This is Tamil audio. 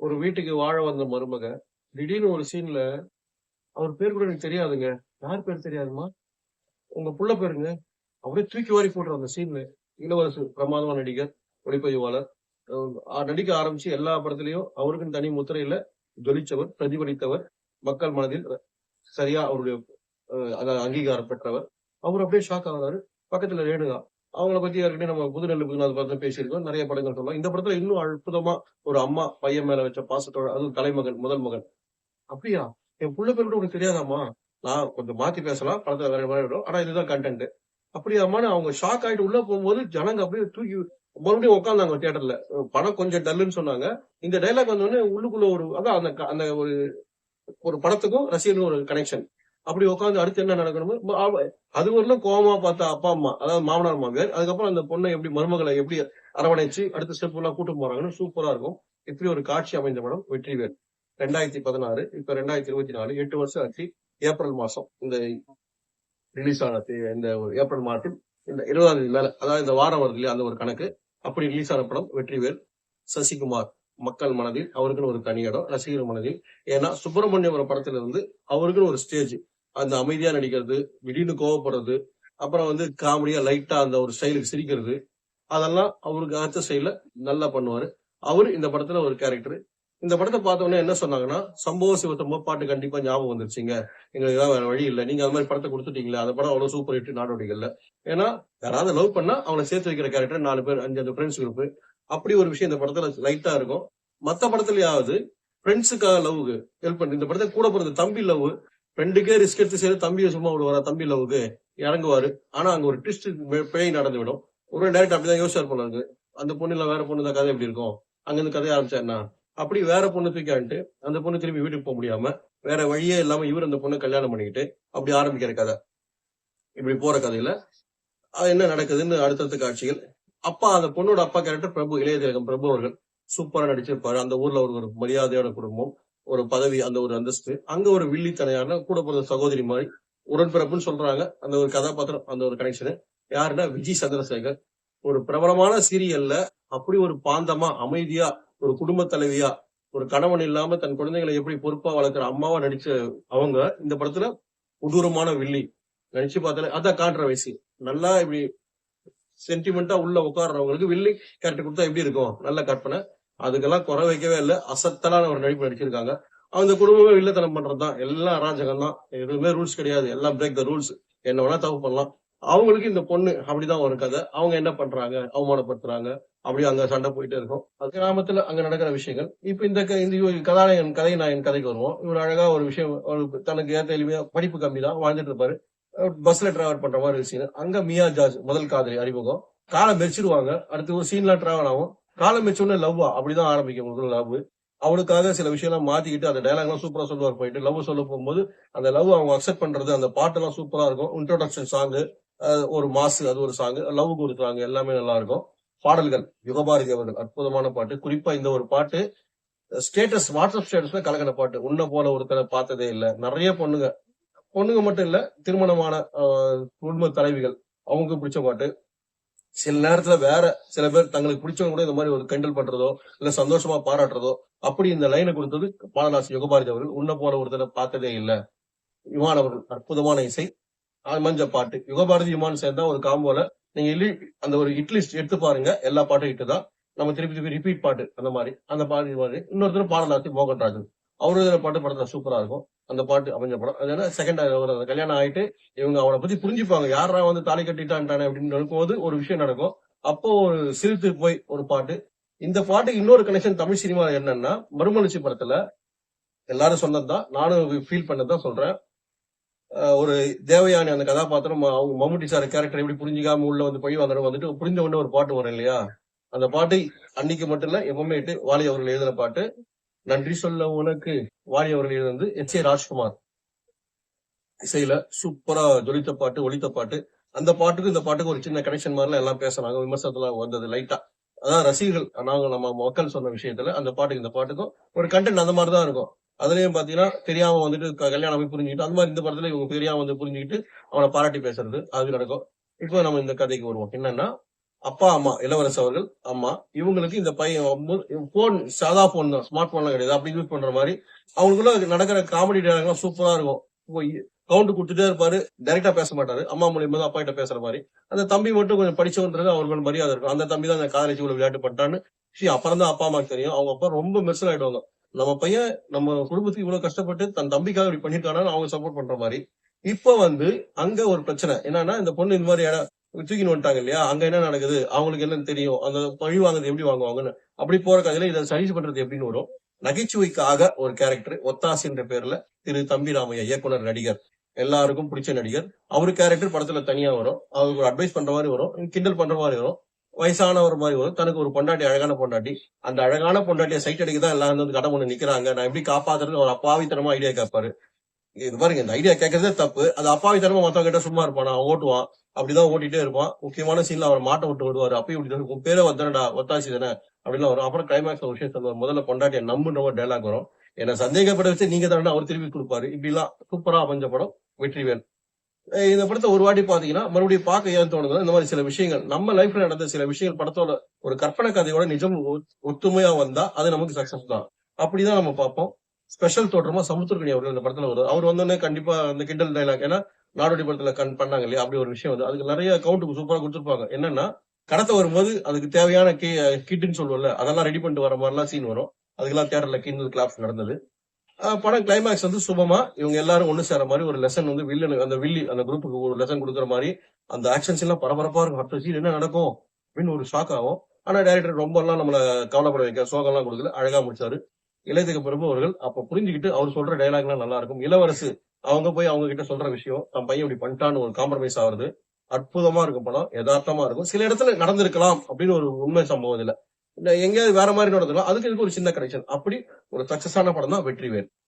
ஒரு வீட்டுக்கு வாழ வந்த மருமக திடீர்னு ஒரு சீன்ல அவர் பேர் கூட எனக்கு தெரியாதுங்க. யார் பேர் தெரியாதுமா உங்க புள்ள பேருங்க. அப்படியே தூக்கி வாரி போடுற அந்த சீன்ல இளவரசு பிரமாதமான நடிகர் ஒளிப்பதிவாளர். நடிக்க ஆரம்பிச்சு எல்லா படத்துலயும் அவருக்குன்னு தனி முத்திரையில ஜொலிச்சவர் பிரதிபலித்தவர் மக்கள் மனதில் சரியா அவருடைய அங்கீகாரம் பெற்றவர். அவர் அப்படியே ஷாக் ஆகிறாரு பக்கத்துல ரேணுகா அவங்கள பத்தி ஏற்கனவே நம்ம புதுநெல்லு புதுநாள் பார்த்து பேசியிருக்கோம். நிறைய படங்கள் சொல்லலாம். இந்த படத்துல இன்னும் அற்புதமா ஒரு அம்மா பையன் மேல வச்ச பாசத்தோட அதுவும் தலைமகன் முதல் மகன். அப்படியா? என் புள்ள பேர் கூட உனக்கு தெரியாதாம்மா? நான் கொஞ்சம் மாத்தி பேசலாம். படத்துல வேற மாதிரி விடும் ஆனா இதுதான் கண்டென்ட் அப்படியாமான்னு அவங்க ஷாக் ஆயிட்டு உள்ள போகும்போது ஜனங்க அப்படியே தூக்கி மறுபடியும் உட்காந்தாங்க தியேட்டர்ல படம் கொஞ்சம் டல்லுன்னு சொன்னாங்க. இந்த டைலாக் வந்தோடனே உள்ளுக்குள்ள ஒரு அதான் அந்த க- அந்த ஒரு ஒரு படத்துக்கும் ரசிகனுக்கும் ஒரு கனெக்ஷன் அப்படி உட்காந்து அடுத்து என்ன நடக்கணுமோ அது வரலாம் கோவமா பார்த்தா அப்பா அம்மா அதாவது மாமனார் மாமியார். அதுக்கப்புறம் அந்த பொண்ணை எப்படி மருமகளை எப்படி அரவணைச்சு அடுத்த ஸ்டெப் எல்லாம் கூட்டு போறாங்கன்னு சூப்பரா இருக்கும். இப்படி ஒரு காட்சி அமைந்த படம் வெற்றிவேல். ரெண்டாயிரத்தி பதினாறு இப்ப ரெண்டாயிரத்தி இருபத்தி நாலு எட்டு வருஷம் ஆச்சு. ஏப்ரல் மாசம் இந்த ரிலீஸ் ஆன இந்த ஒரு ஏப்ரல் மாதத்தில் இந்த இருபதாம் தேதி மேல அதாவது இந்த வாரம் வருது இல்லையா அந்த ஒரு கணக்கு. அப்படி ரிலீஸ் ஆன படம் வெற்றிவேல். சசிகுமார் மக்கள் மனதில் அவருக்குன்னு ஒரு தனி இடம் ரசிகர் மனதில். ஏன்னா சுப்பிரமணியம் படத்துல இருந்து அவருக்குன்னு ஒரு ஸ்டேஜ் அந்த அமைதியா நடிக்கிறது திடீர்னு கோவப்படுறது அப்புறம் வந்து காமெடியா லைட்டா அந்த ஒரு ஸ்டைலுக்கு சிரிக்கிறது அதெல்லாம் அவருக்கு அடுத்த ஸ்டைல நல்லா பண்ணுவாரு. அவரு இந்த படத்துல ஒரு கேரக்டர் இந்த படத்தை பார்த்த உடனே என்ன சொன்னாங்கன்னா சம்பவ சிவத்தம்ப பாட்டு கண்டிப்பா ஞாபகம் வந்துருச்சுங்க. எங்களுக்கு தான் வேற வழி இல்லை. நீங்க அது மாதிரி படத்தை கொடுத்துட்டீங்களா அந்த படம் அவ்வளவு சூப்பர் ஹிட் நாடோடிகள்ல ஏன்னா யாராவது லவ் பண்ணா அவங்களை சேர்த்து வைக்கிற கேரக்டர் நாலு பேர் அஞ்சு அந்த ஃப்ரெண்ட்ஸ் குரூப் அப்படி ஒரு விஷயம் இந்த படத்துல லைட்டா இருக்கும். மத்த படத்துலயாவது ஃப்ரெண்ட்ஸுக்காக லவ்வுக்கு ஹெல்ப் பண்ணி இந்த படத்தை கூட பிறந்த தம்பி லவ் ஃப்ரெண்டுக்கே ரிஸ்க் எடுத்து செய்து தம்பியை சும்மா விடுவாரா தம்பி லவுக்கு இறங்குவாரு. ஆனா அங்க ஒரு ட்விஸ்ட் பேய் நடந்து விடும் ஒரு டேரக்ட் அப்படிதான் யோசிச்சார் போல இருக்கு அந்த பொண்ணு இல்ல வேற பொண்ணு தான் கதை எப்படி இருக்கும்? அங்கிருந்து கதையை ஆரம்பிச்சாருன்னா அப்படி வேற பொண்ணு தூக்கிட்டு அந்த பொண்ணு திரும்பி வீட்டுக்கு போக முடியாம வேற வழியே இல்லாம இவர் அந்த பொண்ணை கல்யாணம் பண்ணிக்கிட்டு அப்படி ஆரம்பிக்கிற கதை. இப்படி போற கதையில அது என்ன நடக்குதுன்னு அடுத்தடுத்த காட்சிகள். அப்பா அந்த பொண்ணோட அப்பா கேரக்டர் பிரபு இளைய திலகம் பிரபு அவர்கள் சூப்பரா நடிச்சிருப்பாரு. அந்த ஊர்ல ஒரு மரியாதையோட குடும்பம். ஒரு பதவி அந்த ஒரு அந்தஸ்து அங்க ஒரு வில்லித்தனையான கூட பிறந்த சகோதரி மாதிரி உடன்பிறப்புன்னு சொல்றாங்க. அந்த ஒரு கதாபாத்திரம் அந்த ஒரு கனெக்ஷன் யாருன்னா விஜய் சந்திரசேகர். ஒரு பிரபலமான சீரியல்ல அப்படி ஒரு பாந்தமா அமைதியா ஒரு குடும்ப தலைவியா ஒரு கணவன் இல்லாம தன் குழந்தைகளை எப்படி பொறுப்பா வளர்க்குற அம்மாவா நடிச்ச அவங்க இந்த படத்துல கொடூரமான வில்லி. நடிச்சு பார்த்தாலே அதான் காட்டுற நல்லா இப்படி சென்டிமெண்டா உள்ள உட்கார்றவங்களுக்கு வில்லி கேரக்டர் கொடுத்தா எப்படி இருக்கும்? நல்ல கற்பனை அதுக்கெல்லாம் குறை வைக்கவே இல்லை. அசத்தலான ஒரு நடிப்பு நடிச்சிருக்காங்க. அந்த குடும்பமே வில்லத்தனம் பண்றதுதான். எல்லாம் அராஜகம் தான் எதுவுமே ரூல்ஸ் கிடையாது. எல்லாம் பிரேக் த ரூல்ஸ் என்ன வேணா தப்பு பண்ணலாம். அவங்களுக்கு இந்த பொண்ணு அப்படிதான் ஒரு கதை. அவங்க என்ன பண்றாங்க? அவமானப்படுத்துறாங்க. அப்படி அங்க சண்டை போயிட்டே இருக்கும். அது கிராமத்துல அங்க நடக்கிற விஷயங்கள். இப்ப இந்த க- இந்த கதாநாயகன் கதை நாயகன் கதைக்கு வருவோம். இவர் அழகா ஒரு விஷயம் ஒரு தனக்கு ஏற்ற எளிமையா படிப்பு கம்மி தான். வாழ்ந்துட்டு இருப்பாரு. பஸ்ல டிராவல் பண்ற மாதிரி விஷயங்கள் சீன் அங்க மியா ஜார்ஜ் முதல் காதலி அறிமுகம். காலை மெரிச்சிருவாங்க அடுத்து ஒரு சீன்லாம் டிராவல் ஆகும். காலம் மெரிச்சோடனே லவ்வா? அப்படிதான் ஆரம்பிக்கும் உங்களுக்கு லவ். அவனுக்காக சில விஷயம்லாம் மாத்திக்கிட்டு அந்த டைலாக் எல்லாம் சூப்பரா சொல்லுவார் போயிட்டு. லவ் சொல்ல போகும்போது அந்த லவ் அவங்க அக்செப்ட் பண்றது அந்த பாட்டெல்லாம் சூப்பரா இருக்கும். இன்ட்ரோடக்ஷன் சாங் ஒரு மாசு அது ஒரு சாங் லவ் கொடுக்குறாங்க எல்லாமே நல்லா இருக்கும். பாடல்கள் யுகபாரதி அவர்கள் அற்புதமான பாட்டு. குறிப்பா இந்த ஒரு பாட்டு ஸ்டேட்டஸ் வாட்ஸ்அப் ஸ்டேட்டஸ்ல கலக்கிற பாட்டு. உன்ன போல ஒருத்தரை பார்த்ததே இல்லை. நிறைய பொண்ணுங்க. பொண்ணுங்க மட்டும் இல்ல திருமணமான குடும்ப தலைவிகள். அவங்களுக்கு பிடிச்ச பாட்டு. சில நேரத்துல வேற சில பேர் தங்களுக்கு பிடிச்சவங்க கூட இந்த மாதிரி ஒரு கண்டல் பண்றதோ இல்ல சந்தோஷமா பாராட்டுறதோ அப்படி இந்த லைனை கொடுத்தது பாலநாசி யுகபாரதி அவர்கள். உன்ன போல ஒருத்தரை பார்த்ததே இல்ல. இமான் அவர்கள் அற்புதமான இசை மஞ்ச பாட்டு. யுகபாரதி இமான் சேர்ந்தா ஒரு காம்போல நீங்க இல்லி அந்த ஒரு ஹிட்லிஸ்ட் எடுத்து பாருங்க. எல்லா பாட்டும் ஹிட் தான். நம்ம திருப்பி திருப்பி ரிப்பீட் பாட்டு அந்த மாதிரி. அந்த பாட்டு மாதிரி இன்னொருத்தர் பாடலாசி மோகன்ராஜன். அவரு பாட்டு படத்துல சூப்பரா இருக்கும். அந்த பாட்டு அமைஞ்ச படம். அது செகண்ட் கல்யாணம் ஆயிட்டு இவங்க அவனை பத்தி புரிஞ்சுப்பாங்க. யாரா வந்து தாலி கட்டிட்டான்ட்டானே அப்படின்னு நடக்கும்போது ஒரு விஷயம் நடக்கும். அப்போ ஒரு சிரித்து போய் ஒரு பாட்டு. இந்த பாட்டுக்கு இன்னொரு கனெக்ஷன் தமிழ் சினிமா என்னன்னா மறுமலர்ச்சி படத்துல எல்லாரும் சொன்னதுதான். நானும் ஃபீல் பண்ணதான் சொல்றேன். ஒரு தேவயானி அந்த கதாபாத்திரம் அவங்க மம்முட்டி சார் கேரக்டர் எப்படி புரிஞ்சுக்காம உள்ள வந்து போய் வாங்கணும் வந்துட்டு புரிஞ்ச உடனே ஒரு பாட்டு வரும் இல்லையா? அந்த பாட்டு அன்னைக்கு மட்டும் இல்ல எப்பவுமே வாலி அவர்கள் எழுதின பாட்டு. நன்றி சொல்ல உனக்கு. வாலி அவர்கள் எழுதுனது எச். ஏ. ராஜ்குமார். இசையில சூப்பரா ஜொலித்த பாட்டு ஒலித்த பாட்டு. அந்த பாட்டுக்கு இந்த பாட்டுக்கு ஒரு சின்ன கனெக்ஷன் மாதிரிலாம் எல்லாம் பேசுனாங்க விமர்சனத்துல வந்தது லைட்டா அதான் ரசிகர்கள் நாங்க நம்ம மக்கள் சொன்ன விஷயத்துல அந்த பாட்டுக்கு இந்த பாட்டுக்கும் ஒரு கண்டென்ட் அந்த மாதிரி தான் இருக்கும். அதுலயும் பாத்தீங்கன்னா தெரியாம வந்துட்டு க- கல்யாணம் போய் புரிஞ்சுக்கிட்டு அந்த மாதிரி இந்த படத்துல இவங்க தெரியாம வந்து புரிஞ்சுக்கிட்டு அவனை பாராட்டி பேசுறது அது நடக்கும். இப்போ நம்ம இந்த கதைக்கு வருவோம். என்னன்னா அப்பா அம்மா இளவரசு அவர்கள் அம்மா இவங்களுக்கு இந்த பையன் போன் சாதா போன் தான் ஸ்மார்ட் போன்லாம் கிடையாது. அப்படி யூஸ் பண்ற மாதிரி அவங்களுக்குள்ள நடக்கிற காமெடி டயலாக்லாம் சூப்பரா இருக்கும். கவுண்ட் கொடுத்துட்டே இருப்பாரு டைரக்டா பேச மாட்டாரு. அம்மா மூலியமா தான் அப்பா கிட்ட பேசுற மாதிரி. அந்த தம்பி மட்டும் கொஞ்சம் படிச்சவன்றது அவருக்கு மரியாதை இருக்கும். அந்த தம்பி தான் அந்த காதலிச்சு இவ்வளவு விளையாட்டு பட்டான்னு சரி அப்புறம் தான் அப்பா அம்மாக்கு தெரியும். அவங்க அப்பா ரொம்ப மெர்சல் ஆயிடுவாங்க. நம்ம பையன் நம்ம குடும்பத்துக்கு இவ்வளவு கஷ்டப்பட்டு தன் தம்பிக்காக இப்படி பண்ணிருக்கானு அவங்க சப்போர்ட் பண்ற மாதிரி. இப்ப வந்து அங்க ஒரு பிரச்சனை. என்னன்னா இந்த பொண்ணு இந்த மாதிரி இடம் தூக்கின்னு வந்துட்டாங்க இல்லையா? அங்க என்ன நடக்குது? அவங்களுக்கு என்னன்னு தெரியும். அந்த பழி வாங்குறது எப்படி வாங்குவாங்கன்னு. அப்படி போற கதையில இதை சரி பண்றது எப்படின்னு வரும். நகைச்சுவைக்காக ஒரு கேரக்டர் ஒத்தாசின்ற பேர்ல திரு தம்பி ராமையா இயக்குனர் நடிகர். எல்லாருக்கும் பிடிச்ச நடிகர். அவரு கேரக்டர் படத்துல தனியா வரும். அவருக்கு ஒரு அட்வைஸ் பண்ற மாதிரி வரும். கிண்டல் பண்ற மாதிரி வரும். வயசானவர் மாதிரி வரும். தனக்கு ஒரு பொண்டாட்டி அழகான பொண்டாட்டி. அந்த அழகான பொண்டாட்டியை சைட் அடிக்க தான் எல்லாரும் வந்து கடை ஒன்று நிக்கிறாங்க. நான் எப்படி காப்பாத்துறது ஒரு அப்பாவித்தனமா ஐடியா கேட்பாரு. இது பாருங்க இந்த ஐடியா கேட்கறதே தப்பு. அது அப்பாவி தரமா மத்தவங்க கிட்ட சும்மா இருப்பான்? ஓட்டுவான். அப்படிதான் ஓட்டிட்டே இருப்பான். முக்கியமான சீன்ல அவர் மாட்ட விட்டு விடுவாரு. அப்பயும் இப்படி தான் உன் பேரே வந்தனடா ஒத்தாசி தானே? அப்படின்னு வரும். அப்புறம் கிளைமேக்ஸ் ஒரு விஷயம் சொல்லுவார். முதல்ல கொண்டாட்டிய நம்புன்ற ஒரு டைலாக் வரும். என்ன சந்தேகப்பட வச்சு நீங்க தானே அவர் திருப்பி கொடுப்பாரு. இப்படி எல்லாம் சூப்பரா அமைஞ்ச படம். வெற்றிவேல். இந்த படத்தை ஒரு வாட்டி பாத்தீங்கன்னா மறுபடியும் பார்க்க ஏன் தோணுது இந்த மாதிரி சில விஷயங்கள். நம்ம லைஃப்ல நடந்த சில விஷயங்கள் படத்தோட ஒரு கற்பனை கதையோட நிஜம் ஒ- ஒத்துமையா வந்தா அது நமக்கு சக்சஸ் தான். அப்படிதான் நம்ம பார்ப்போம். ஸ்பெஷல் தோற்றமா சமுத்திரக்கணி அவர்கள் இந்த படத்துல வருது அவர் வந்தோடனே கண்டிப்பா அந்த கிண்டல் டைலாக் ஏன்னா நாடோடி படத்துல கண் பண்ணாங்க இல்லையா? அப்படி ஒரு விஷயம் வந்து. அதுக்கு நிறைய கவுண்ட் சூப்பரா கொடுத்துருப்பாங்க. என்னன்னா கடத்த வரும்போது அதுக்கு தேவையான கி கிட்டுன்னு சொல்லுவோம்ல அதெல்லாம் ரெடி பண்ணிட்டு வர மாதிரிலாம் சீன் வரும். அதுக்கெல்லாம் தேட்டர்ல கிண்டல் கிளாப்ஸ் நடந்தது. படம் கிளைமேக்ஸ் வந்து சுபமா இவங்க எல்லாரும் ஒண்ணு சேர மாதிரி ஒரு லெசன் வந்து வில்லனு அந்த வில்லி அந்த குரூப்புக்கு ஒரு லெசன் கொடுக்குற மாதிரி அந்த ஆக்ஷன்ஸ் எல்லாம் பரபரப்பா இருக்கும். அடுத்த சீன் என்ன நடக்கும் அப்படின்னு ஒரு ஷாக் ஆகும். ஆனா டைரக்டர் ரொம்ப எல்லாம் நம்மள கவலைப்பட வைக்க சோகம் எல்லாம் கொடுக்கல. அழகா முடிச்சாரு. இளையத்துக்கு பிரபு அவர்கள் அப்ப புரிஞ்சுக்கிட்டு அவர் சொல்ற டைலாக்லாம் எல்லாம் நல்லா இருக்கும். இளவரசு அவங்க போய் அவங்க கிட்ட சொல்ற விஷயம் தன் பையன் இப்படி பண்ணிட்டான்னு ஒரு காம்ப்ரமைஸ் ஆகுறது அற்புதமா இருக்கும் படம் யதார்த்தமா இருக்கும். சில இடத்துல நடந்திருக்கலாம் அப்படின்னு ஒரு உண்மை சம்பவம் இதுல. இல்ல எங்கேயாவது வேற மாதிரி நடந்திருக்கலாம் அதுக்கு இதுக்கு ஒரு சின்ன கனெக்ஷன் அப்படி ஒரு சக்சஸான படம் தான் வெற்றி வேறு